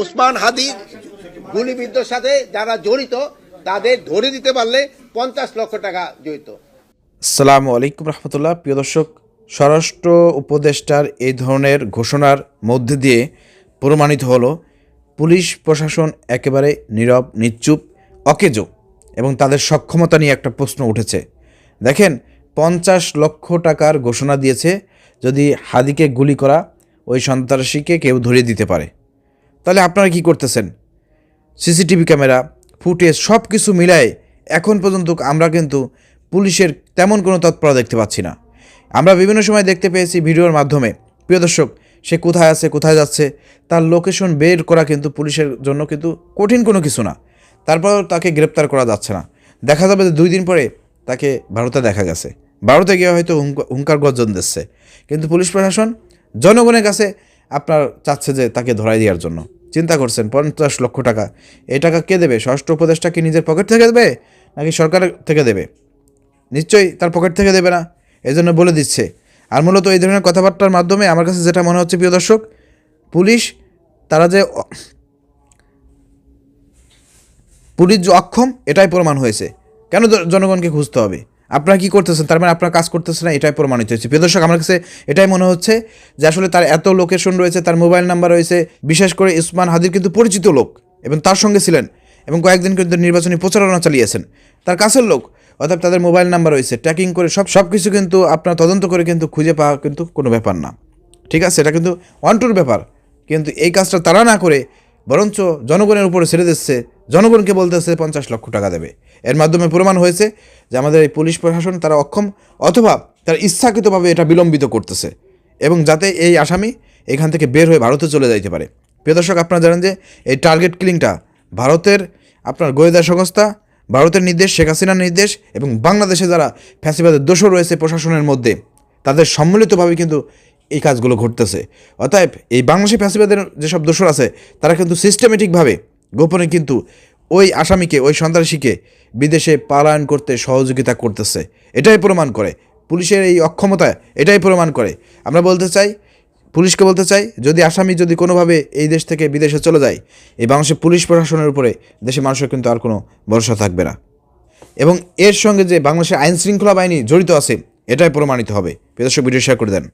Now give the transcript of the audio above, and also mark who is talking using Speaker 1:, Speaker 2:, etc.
Speaker 1: ওসমান হাদি গুলিবিদ্ধর সাথে যারা জড়িত, তাদের ধরে দিতে পারলে পঞ্চাশ লক্ষ টাকা জড়িত।
Speaker 2: আসসালামু আলাইকুম রহমতুল্লাহ। প্রিয় দর্শক, স্বরাষ্ট্র উপদেষ্টার এই ধরনের ঘোষণার মধ্যে দিয়ে প্রমাণিত হলো, পুলিশ প্রশাসন একেবারে নীরব নিশ্চুপ অকেজো এবং তাদের সক্ষমতা নিয়ে একটা প্রশ্ন উঠেছে। দেখেন, পঞ্চাশ লক্ষ টাকার ঘোষণা দিয়েছে, যদি হাদিকে গুলি করা, ওই সন্ত্রাসীকে কেউ ধরিয়ে দিতে পারে। তাহলে আপনারা কি করতেছেন? সিসিটিভি ক্যামেরা, ফুটেজ সব কিছু মিলায়ে এখন পর্যন্ত আমরা কিন্তু পুলিশের তেমন কোনো তৎপরতা দেখতে পাচ্ছি না। আমরা বিভিন্ন সময় দেখতে পেয়েছি ভিডিওর মাধ্যমে। প্রিয় দর্শক, সে কোথায় আছে, কোথায় যাচ্ছে, তার লোকেশন বের করা কিন্তু পুলিশের জন্য কিন্তু কঠিন কোনো কিছু না। তারপর তাকে গ্রেপ্তার করা যাচ্ছে না। দেখা যাবে যে দুই দিন পরে তাকে ভারতে দেখা গেছে। ভারতে গিয়ে হয়তো হুঙ্কা- হুঙ্কার গর্জন দিচ্ছে। কিন্তু পুলিশ প্রশাসন, জনগণের কাছে আপনার চাচ্ছে যে তাকে ধরাই দেওয়ার জন্য। চিন্তা করছেন, পঞ্চাশ লক্ষ টাকা। এই টাকা কে দেবে? ষষ্ঠ উপদেশটা কি নিজের পকেট থেকে দেবে, নাকি সরকার থেকে দেবে? নিশ্চয়ই তার পকেট থেকে দেবে না এই জন্য বলে দিচ্ছে। আর মূলত এই ধরনের কথাবার্তার মাধ্যমে আমার কাছে যেটা মনে হচ্ছে, প্রিয় দর্শক, পুলিশ, তারা যে পুলিশ যে অক্ষম, এটাই প্রমাণ হয়েছে। কেন জনগণকে খুঁজতে হবে? আপনারা কি করতেছেন? তার মানে আপনারা কাজ করতেছেন না, এটাই প্রমাণিত হয়েছে। প্রিয় দর্শক, আমার কাছে এটাই মনে হচ্ছে যে আসলে তার এত লোকেশন রয়েছে, তার মোবাইল নাম্বার রয়েছে, বিশেষ করে ইসমান হাদির কিন্তু পরিচিত লোক এবং তার সঙ্গে ছিলেন এবং কয়েকদিন কিন্তু নির্বাচনী প্রচারণা চালিয়েছেন। তার কাছের লোক, অর্থাৎ তাদের মোবাইল নাম্বার রয়েছে ট্র্যাকিং করে সব সব কিছু কিন্তু আপনার তদন্ত করে কিন্তু খুঁজে পাওয়া কিন্তু কোনো ব্যাপার না। ঠিক আছে? এটা কিন্তু ওয়ান টুর ব্যাপার। কিন্তু এই কাজটা তারা না করে, বরঞ্চ জনগণের উপরে ছেড়ে দিচ্ছে জনগণকে বলতেছে পঞ্চাশ লক্ষ টাকা দেবে। এর মাধ্যমে প্রমাণ হয়েছে যে আমাদের এই পুলিশ প্রশাসন তারা অক্ষম অথবা তারা ইচ্ছাকৃতভাবে এটা বিলম্বিত করতেছে এবং যাতে এই আসামি এখান থেকে বের হয়ে ভারতে চলে যাইতে পারে। প্রিয় দর্শক, আপনারা জানেন যে এই টার্গেট কিলিংটা ভারতের আপনার গোয়েন্দা সংস্থা, ভারতের নির্দেশ, শেখ হাসিনার নির্দেশ এবং বাংলাদেশে যারা ফ্যাসিবাদের দোষও রয়েছে প্রশাসনের মধ্যে, তাদের সম্মিলিতভাবে কিন্তু এই কাজগুলো ঘটতেছে। অতএব এই বাংলাদেশি ফ্যাসিবাদের যেসব দোষর আছে, তারা কিন্তু সিস্টেমেটিকভাবে গোপনে কিন্তু ওই আসামিকে, ওই সন্ত্রাসীকে বিদেশে পালায়ন করতে সহযোগিতা করতেছে। এটাই প্রমাণ করে। পুলিশের এই অক্ষমতা এটাই প্রমাণ করে। আমরা বলতে চাই, পুলিশকে বলতে চাই, যদি আসামি যদি কোনোভাবে এই দেশ থেকে বিদেশে চলে যায়, এই বাংলাদেশের পুলিশ প্রশাসনের উপরে দেশের মানুষের কিন্তু আর কোনো ভরসা থাকবে না। এবং এর সঙ্গে যে বাংলাদেশের আইন শৃঙ্খলা বাহিনী জড়িত আছে, এটাই প্রমাণিত হবে। প্রদর্শক ভিডিও শেয়ার করে দেন।